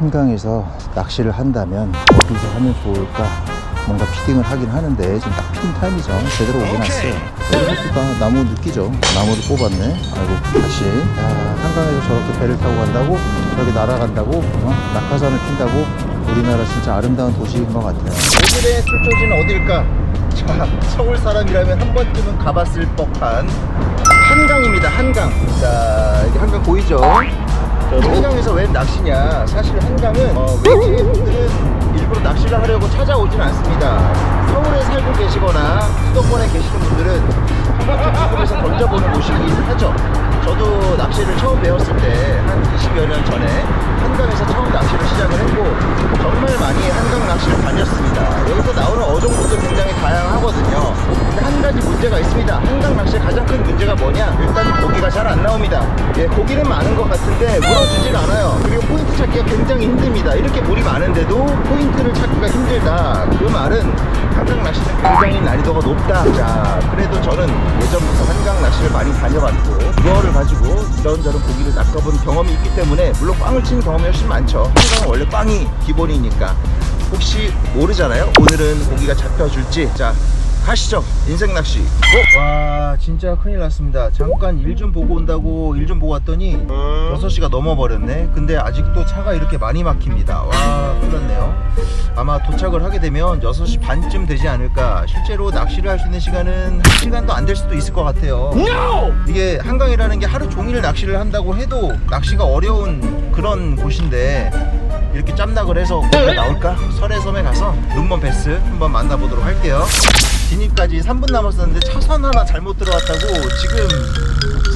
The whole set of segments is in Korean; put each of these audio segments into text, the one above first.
한강에서 낚시를 한다면 어디서 하면 좋을까? 뭔가 피딩을 하긴 하는데 지금 딱 피딩 타임이죠. 제대로 오긴 왔어요. 여기가 나무 느끼죠. 나무를 뽑았네. 아이고 다시. 야, 한강에서 저렇게 배를 타고 간다고? 저렇게 날아간다고? 어? 낙하산을 핀다고? 우리나라 진짜 아름다운 도시인 것 같아요. 오늘의 출조지는 어딜까? 자, 서울 사람이라면 한 번쯤은 가봤을 법한 한강입니다. 한강. 자, 이게 한강 보이죠? 한강에서 왜 낚시냐? 사실 한강은 어, 왠지 분들은 일부러 낚시를 하려고 찾아오진 않습니다. 서울에 살고 계시거나 수도권에 계시는 분들은 한 바퀴 구글에서 던져보는 곳이긴 하죠. 저도 낚시를 처음 배웠을 때 한 20여 년 전에 한강에서 처음 낚시를 시작을 했고 정말 많이 한강 낚시를 다녔습니다. 여기서 나오는 어종들도 굉장히 다양하거든요. 한 가지 문제가 있습니다. 한강 낚시의 가장 큰 문제가 뭐냐? 일단 고기가 잘 안 나옵니다. 예, 고기는 많은 것 같은데 물어주질 않아요. 그리고 포인트 찾기가 굉장히 힘듭니다. 이렇게 물이 많은데도 포인트를 찾기가 힘들다. 그 말은 한강 낚시는 굉장히 난이도가 높다. 자, 그래도 저는 예전부터 한강 낚시를 많이 다녀봤고 그거를 가지고 이런저런 고기를 낚아본 경험이 있기 때문에 물론 꽝을 치는 경험이 훨씬 많죠. 한강은 원래 꽝이 기본이니까 혹시 모르잖아요. 오늘은 고기가 잡혀줄지. 자, 가시죠. 인생 낚시. 어? 와, 진짜 큰일 났습니다. 잠깐 일 좀 보고 온다고 일 좀 보고 왔더니 6시가 넘어버렸네. 근데 아직도 차가 이렇게 많이 막힙니다. 와, 큰일 났네요. 아마 도착을 하게 되면 6시 반쯤 되지 않을까. 실제로 낚시를 할 수 있는 시간은 1시간도 안 될 수도 있을 것 같아요. 이게 한강이라는 게 하루 종일 낚시를 한다고 해도 낚시가 어려운 그런 곳인데 이렇게 짬낙을 해서 고기가 나올까? 설해섬에 가서 눈먼 베스 한번 만나보도록 할게요. 진입까지 3분 남았었는데 차선 하나 잘못 들어갔다고 지금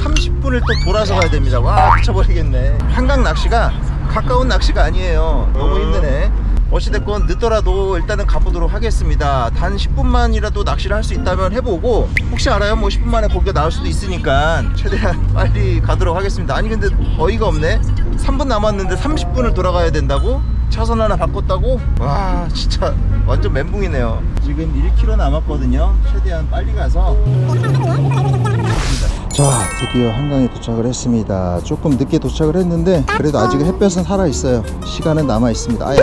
30분을 또 돌아서 가야 됩니다. 와 미쳐버리겠네. 한강 낚시가 가까운 낚시가 아니에요. 너무 힘드네. 어찌됐건 늦더라도 일단은 가보도록 하겠습니다. 단 10분만이라도 낚시를 할 수 있다면 해보고 혹시 알아요? 뭐 10분 만에 고기가 나올 수도 있으니까 최대한 빨리 가도록 하겠습니다. 아니 근데 어이가 없네. 3분 남았는데 30분을 돌아가야 된다고? 차선 하나 바꿨다고? 와 진짜 완전 멘붕이네요. 지금 1km 남았거든요. 최대한 빨리 가서 자 드디어 한강에 도착을 했습니다 조금 늦게 도착을 했는데 그래도 아직 햇볕은 살아 있어요 시간은 남아 있습니다 아예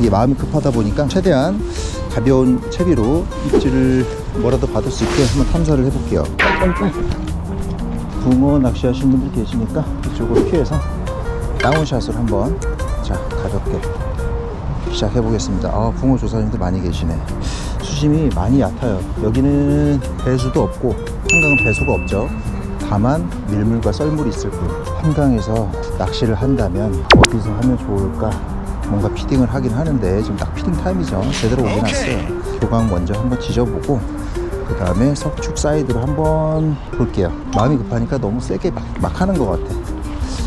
이게 마음이 급하다 보니까 최대한 가벼운 채비로 입질을 뭐라도 받을 수 있게 한번 탐사를 해볼게요 붕어 낚시하시는 분들 계시니까 이쪽으로 피해서 다운샷을 한번. 자 가볍게 시작해 보겠습니다. 아 붕어 조사님들 많이 계시네. 수심이 많이 얕아요. 여기는 배수도 없고 한강은 배수가 없죠. 다만 밀물과 썰물이 있을 뿐 한강에서 낚시를 한다면 어디서 하면 좋을까? 뭔가 피딩을 하긴 하는데 지금 딱 피딩 타임이죠. 제대로 오긴 왔어요. 교광 먼저 한번 지져보고 그 다음에 석축 사이드로 한번 볼게요. 마음이 급하니까 너무 세게 막, 막 하는 것 같아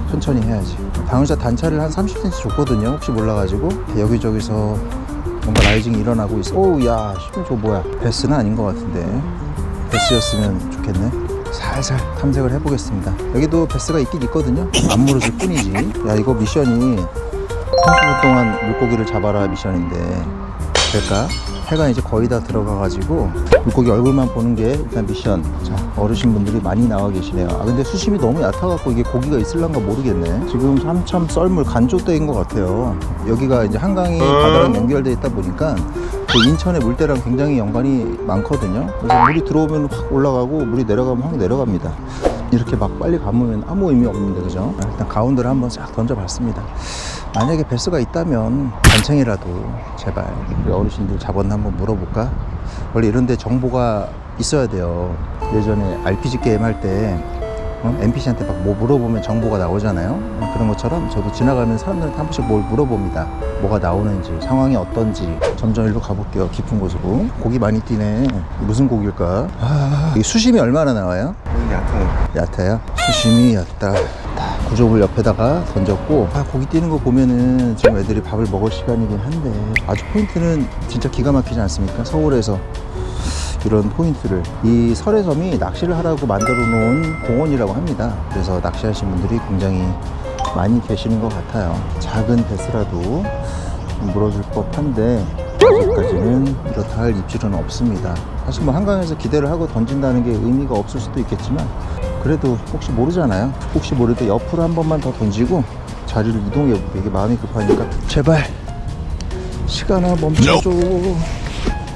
천천히 해야지. 방울샷 단차를 한 30cm 줬거든요. 혹시 몰라가지고. 여기저기서 뭔가 라이징이 일어나고 있어. 오우 야힘저 뭐야. 베스는 아닌 것 같은데. 베스였으면 좋겠네. 살살 탐색을 해보겠습니다. 여기도 베스가 있긴 있거든요. 안 물어줄 뿐이지. 야 이거 미션이 30분 동안 물고기를 잡아라 미션인데. 될까? 해가 이제 거의 다 들어가가지고 물고기 얼굴만 보는 게 일단 미션. 자 어르신분들이 많이 나와 계시네요. 아 근데 수심이 너무 얕아갖고 이게 고기가 있을란가 모르겠네. 지금 삼참 썰물 간조대인 것 같아요. 여기가 이제 한강이 바다랑 연결돼 있다 보니까 그 인천의 물때랑 굉장히 연관이 많거든요. 그래서 물이 들어오면 확 올라가고 물이 내려가면 확 내려갑니다. 이렇게 막 빨리 감으면 아무 의미 없는데 그죠? 일단 가운데를 한번 싹 던져봤습니다 만약에 베스가 있다면 단챙이라도 제발 우리 어르신들 잡았나 한번 물어볼까? 원래 이런데 정보가 있어야 돼요. 예전에 RPG 게임 할 때 NPC한테 막 뭐 물어보면 정보가 나오잖아요. 어, 그런 것처럼 저도 지나가면 사람들한테 한 번씩 뭘 물어봅니다. 뭐가 나오는지, 상황이 어떤지. 점점 일로 가볼게요. 깊은 곳으로. 고기 많이 뛰네. 무슨 고기일까? 아, 이 수심이 얼마나 나와요? 얕아요. 얕아요? 수심이 얕다. 구조물 옆에다가 던졌고 아, 고기 뛰는 거 보면은 지금 애들이 밥을 먹을 시간이긴 한데 아주 포인트는 진짜 기가 막히지 않습니까? 서울에서 이런 포인트를 이 설해섬이 낚시를 하라고 만들어 놓은 공원이라고 합니다. 그래서 낚시하시는 분들이 굉장히 많이 계시는 것 같아요. 작은 배스라도 물어줄 법한데 아직까지는 이렇다 할 입질은 없습니다. 사실 뭐 한강에서 기대를 하고 던진다는 게 의미가 없을 수도 있겠지만 그래도 혹시 모르잖아요. 혹시 모르도 옆으로 한 번만 더 던지고 자리를 이동해 볼게 이게 마음이 급하니까 제발 시간아 멈춰줘.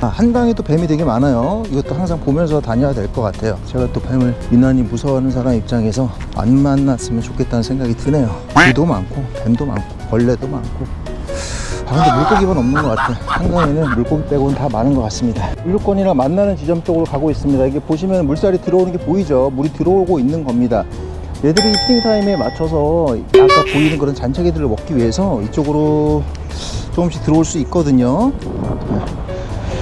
아, 한강에 또 뱀이 되게 많아요. 이것도 항상 보면서 다녀야 될 것 같아요. 제가 또 뱀을 유난히 무서워하는 사람 입장에서 안 만났으면 좋겠다는 생각이 드네요. 쥐도 많고 뱀도 많고 벌레도 많고. 아 근데 물고기만 없는 것 같아 한강에는 물고기 빼고는 다 많은 것 같습니다. 물류권이랑 만나는 지점 쪽으로 가고 있습니다. 이게 보시면 물살이 들어오는 게 보이죠? 물이 들어오고 있는 겁니다. 얘들이 피딩 타임에 맞춰서 아까 보이는 그런 잔차기들을 먹기 위해서 이쪽으로 조금씩 들어올 수 있거든요.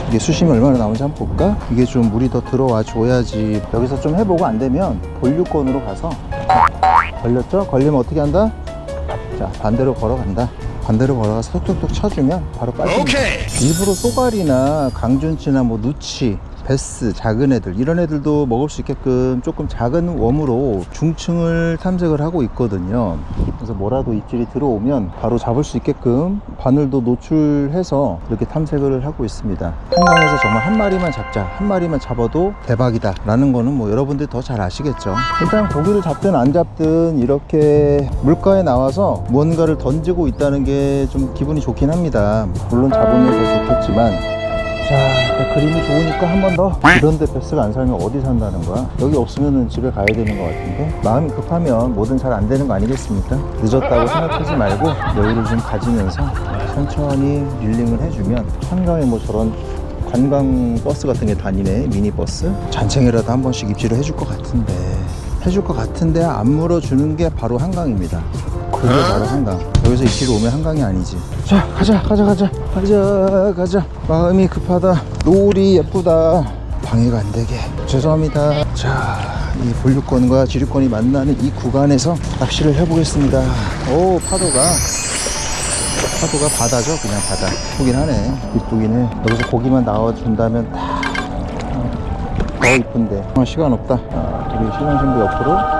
이게 수심이 얼마나 나오는지 한번 볼까? 이게 좀 물이 더 들어와 줘야지. 여기서 좀 해보고 안 되면 본류권으로 가서 걸렸죠? 걸리면 어떻게 한다? 자 반대로 걸어간다 반대로 걸어가서 톡톡톡 쳐주면 바로 빠집니다 일부러 쏘가리나 강준치나 뭐 누치 베스 작은 애들 이런 애들도 먹을 수 있게끔 조금 작은 웜으로 중층을 탐색을 하고 있거든요. 그래서 뭐라도 입질이 들어오면 바로 잡을 수 있게끔 바늘도 노출해서 이렇게 탐색을 하고 있습니다. 한강에서 정말 한 마리만 잡자 한 마리만 잡아도 대박이다 라는 거는 뭐 여러분들 더잘 아시겠죠. 일단 고기를 잡든 안 잡든 이렇게 물가에 나와서 무언가를 던지고 있다는 게 좀 기분이 좋긴 합니다. 물론 잡으면 더 좋겠지만 자, 일단 그림이 좋으니까 한 번 더. 이런데 베스가 안 살면 어디 산다는 거야? 여기 없으면 집에 가야 되는 것 같은데. 마음이 급하면 뭐든 잘 안 되는 거 아니겠습니까? 늦었다고 생각하지 말고 여유를 좀 가지면서 천천히 릴링을 해주면 한강에 뭐 저런 관광 버스 같은 게 다니네 미니 버스 잔챙이라도 한 번씩 입질을 해줄 것 같은데 해줄 것 같은데 안 물어주는 게 바로 한강입니다 그게 바로 한강 여기서 입질 오면 한강이 아니지. 자 가자 가자 가자. 가자 가자. 마음이 급하다. 노을이 예쁘다. 방해가 안 되게. 죄송합니다. 자이 본류권과 지류권이 만나는 이 구간에서 낚시를 해보겠습니다. 오 파도가. 파도가 바다죠? 그냥 바다. 이쁘긴 하네. 이쁘긴 해 여기서 고기만 나와준다면 딱. 더 이쁜데. 어, 시간 없다. 아, 우리 시간 신부 옆으로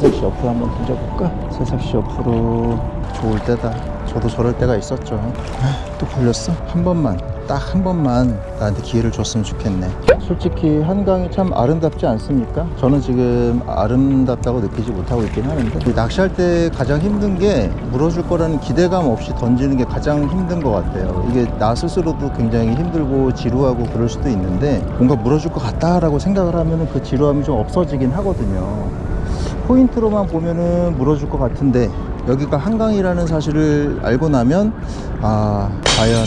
세삭씨 옆으로 한번 던져볼까? 세삭씨 옆으로. 좋을 때다. 저도 저럴 때가 있었죠. 아, 또 걸렸어? 한 번만. 딱 한 번만 나한테 기회를 줬으면 좋겠네. 솔직히 한강이 참 아름답지 않습니까? 저는 지금 아름답다고 느끼지 못하고 있긴 하는데. 이 낚시할 때 가장 힘든 게 물어줄 거라는 기대감 없이 던지는 게 가장 힘든 것 같아요. 이게 나 스스로도 굉장히 힘들고 지루하고 그럴 수도 있는데 뭔가 물어줄 것 같다라고 생각을 하면 그 지루함이 좀 없어지긴 하거든요 포인트로만 보면은 물어줄 것 같은데 여기가 한강이라는 사실을 알고 나면 아 과연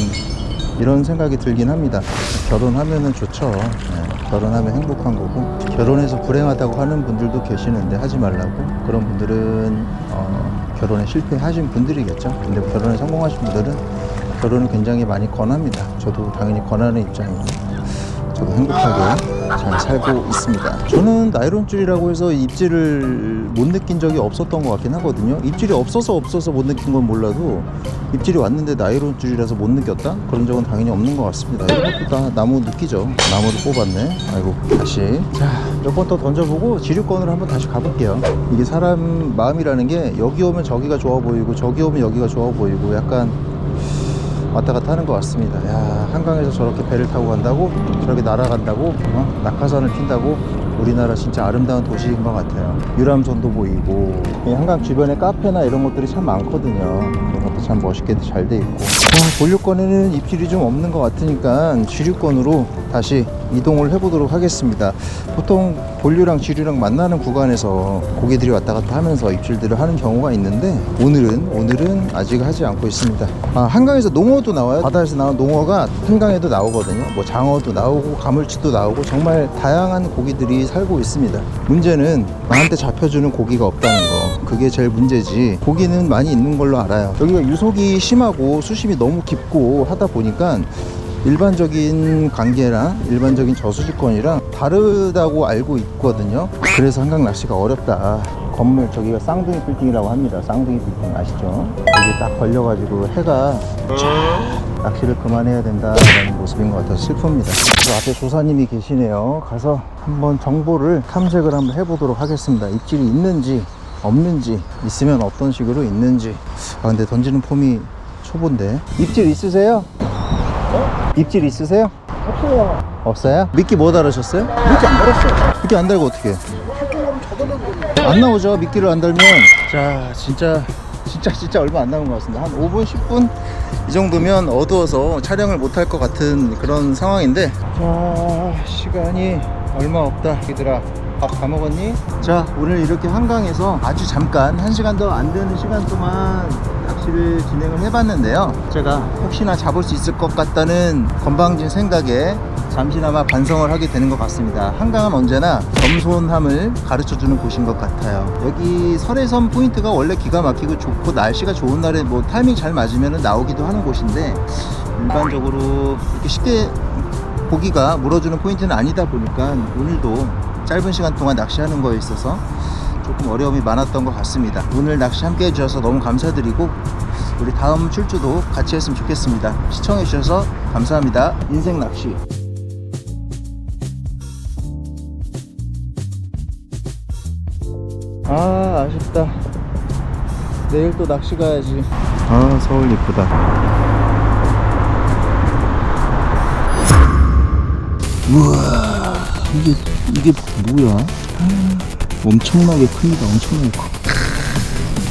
이런 생각이 들긴 합니다. 결혼하면은 좋죠. 네, 결혼하면 행복한 거고. 결혼해서 불행하다고 하는 분들도 계시는데 하지 말라고. 그런 분들은 어, 결혼에 실패하신 분들이겠죠. 근데 결혼에 성공하신 분들은 결혼을 굉장히 많이 권합니다. 저도 당연히 권하는 입장이고 저도 행복하게 잘 살고 있습니다. 저는 나이론 줄이라고 해서 입질을 못 느낀 적이 없었던 것 같긴 하거든요. 입질이 없어서 없어서 못 느낀 건 몰라도 입질이 왔는데 나이론 줄이라서 못 느꼈다? 그런 적은 당연히 없는 것 같습니다. 이것도 다 나무 느끼죠. 나무를 뽑았네. 아이고 다시 자몇 번 더 던져보고 지류권으로 한번 다시 가볼게요. 이게 사람 마음이라는 게 여기 오면 저기가 좋아 보이고 저기 오면 여기가 좋아 보이고 약간 왔다 갔다 하는 것 같습니다. 야, 한강에서 저렇게 배를 타고 간다고? 저렇게 날아간다고? 어? 낙하산을 핀다고? 우리나라 진짜 아름다운 도시인 것 같아요. 유람선도 보이고, 이 한강 주변에 카페나 이런 것들이 참 많거든요. 그런 것도 참 멋있게 잘돼 있고. 자, 본류권에는 입질이 좀 없는 것 같으니까 지류권으로 다시 이동을 해보도록 하겠습니다. 보통 본류랑 지류랑 만나는 구간에서 고기들이 왔다 갔다 하면서 입질들을 하는 경우가 있는데 오늘은 오늘은 아직 하지 않고 있습니다. 아, 한강에서 농어도 나와요. 바다에서 나온 농어가 한강에도 나오거든요. 뭐 장어도 나오고 가물치도 나오고 정말 다양한 고기들이 살고 있습니다. 문제는 나한테 잡혀주는 고기가 없다는 거. 그게 제일 문제지. 고기는 많이 있는 걸로 알아요. 여기가 유속이 심하고 수심이 너무 깊고 하다 보니까 일반적인 관계랑 일반적인 저수지권이랑 다르다고 알고 있거든요. 그래서 한강 낚시가 어렵다. 건물 저기가 쌍둥이 빌딩이라고 합니다. 쌍둥이 빌딩 아시죠? 여기 딱 걸려가지고 해가 쫙 낚시를 그만해야 된다는 모습인 것 같아서 슬픕니다. 저 앞에 조사님이 계시네요. 가서 한번 정보를 탐색을 한번 해보도록 하겠습니다. 입질이 있는지 없는지 있으면 어떤 식으로 있는지. 아 근데 던지는 폼이 초보인데 입질 있으세요? 입질 있으세요? 없어요. 없어요? 미끼 뭐 달으셨어요? 미끼 안 달았어요. 미끼 안 달고 어떻게? 안 나오죠 미끼를 안 달면 자 진짜 진짜 진짜 얼마 안 남은 것 같습니다. 한 5분 10분 이 정도면 어두워서 촬영을 못 할 것 같은 그런 상황인데 자 시간이 얼마 없다 얘들아 밥 다 먹었니? 자 오늘 이렇게 한강에서 아주 잠깐 한 시간도 안 되는 시간 동안 낚시를 진행을 해봤는데요. 제가 혹시나 잡을 수 있을 것 같다는 건방진 생각에 잠시나마 반성을 하게 되는 것 같습니다. 한강은 언제나 겸손함을 가르쳐주는 곳인 것 같아요. 여기 설해섬 포인트가 원래 기가 막히고 좋고 날씨가 좋은 날에 뭐 타이밍 잘 맞으면 나오기도 하는 곳인데 일반적으로 이렇게 쉽게 고기가 물어주는 포인트는 아니다 보니까 오늘도 짧은 시간 동안 낚시하는 거에 있어서 조금 어려움이 많았던 것 같습니다. 오늘 낚시 함께 해주셔서 너무 감사드리고 우리 다음 출주도 같이 했으면 좋겠습니다. 시청해주셔서 감사합니다. 인생 낚시. 아 아쉽다. 내일 또 낚시 가야지. 아 서울 예쁘다. 우와 이게 이게 뭐야? 아, 엄청나게 큽니다. 엄청나게 커.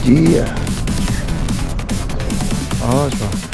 이야. 아 좋아.